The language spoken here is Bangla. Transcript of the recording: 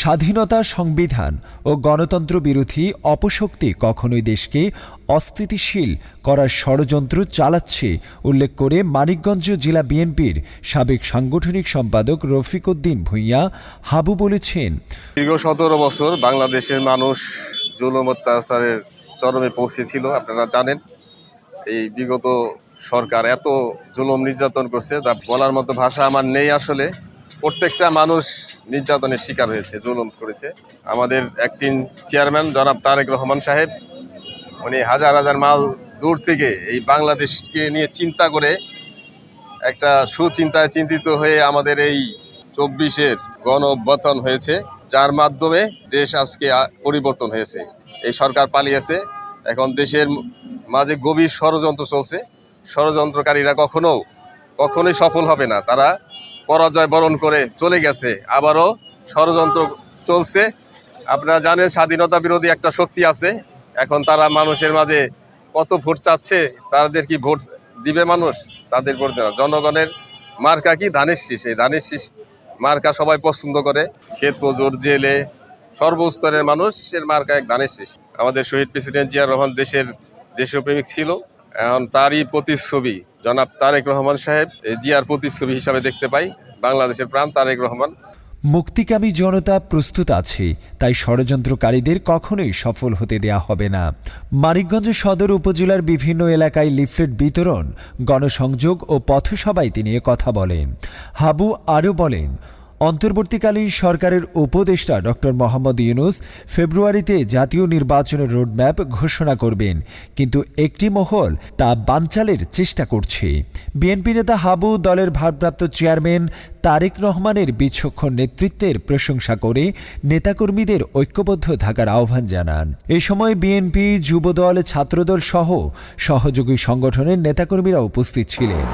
স্বাধীনতা সংবিধান ও গণতন্ত্র বিরোধী অপশক্তি কখনোই দেশকে অস্থিতিশীল করার ষড়যন্ত্র চালাচ্ছে, উল্লেখ করে মানিকগঞ্জ জেলা বিএনপির সাবেক সাংগঠনিক সম্পাদক রফিক উদ্দিন ভূঁইয়া হাবু বলেছেন। দীর্ঘ সতেরো বছর বাংলাদেশের মানুষ জুলুম অত্যাচারের চরমে পৌঁছেছিল, আপনারা জানেন। এই বিগত সরকার এত জুলম নির্যাতন করছে, তা বলার মতো ভাষা আমার নেই আসলে। প্রত্যেকটা মানুষ নির্যাতনের শিকার হয়েছে, জুলুম করেছে। আমাদের একটিন চেয়ারম্যান জনাব তারেক রহমান সাহেব, উনি হাজার হাজার মাল দূর থেকে এই বাংলাদেশকে নিয়ে চিন্তা করে একটা সুচিন্তায় চিন্তিত হয়ে আমাদের এই চব্বিশের গণ অভ্যুত্থান হয়েছে, যার মাধ্যমে দেশ আজকে পরিবর্তন হয়েছে। এই সরকার পালিয়েছে, এখন দেশের মাঝে গভীর ষড়যন্ত্র চলছে। ষড়যন্ত্রকারীরা কখনো, কখনোই সফল হবে না। তারা পরাজয় বরণ করে চলে গেছে। আবারও ষড়যন্ত্র চলছে। আপনারা জানেন, স্বাধীনতা বিরোধী একটা শক্তি আছে। এখন তারা মানুষের মাঝে কত ভোট চাচ্ছে, তাদের কি ভোট দিবে মানুষ? তাদের ভোট না। জনগণের মার্কা কি? ধানের শীষ। এই ধানের শীষ মার্কা সবাই পছন্দ করে। ক্ষেত, মজুর, জেলে, সর্বস্তরের মানুষের মার্কা এক ধানের শীষ। আমাদের শহীদ প্রেসিডেন্ট জিয়া রহমান দেশের দেশপ্রেমিক ছিল। এখন তারই প্রতিচ্ছবি। জনাব তারেক রহমান সাহেব জিয়ার প্রতিচ্ছবি হিসাবে দেখতে পাই। বাংলাদেশের প্রাণ তারেক রহমান। মুক্তিকামী জনতা প্রস্তুত আছে, তাই ষড়যন্ত্রকারীদের কখনোই সফল হতে দেয়া হবে না। মানিকগঞ্জ সদর উপজেলার বিভিন্ন এলাকায় লিফলেট বিতরণ, গণসংযোগ ও পথসভায় তিনি কথা বলেন। হাবু আরও বলেন অন্তর্বর্তীকালীন সরকারের উপদেষ্টা ডক্টর মোহাম্মদ ইউনুস ফেব্রুয়ারিতে জাতীয় নির্বাচনের রোডম্যাপ ঘোষণা করবেন। কিন্তু একটি মহল তা বানচালের চেষ্টা করছে। বিএনপি নেতা হাবু দলের ভারপ্রাপ্ত চেয়ারম্যান তারেক রহমানের বিচক্ষণ নেতৃত্বের প্রশংসা করে নেতাকর্মীদের ঐক্যবদ্ধ থাকার আহ্বান জানান। এ সময় বিএনপি, যুবদল, ছাত্রদল সহ সহযোগী সংগঠনের নেতাকর্মীরা উপস্থিত ছিলেন।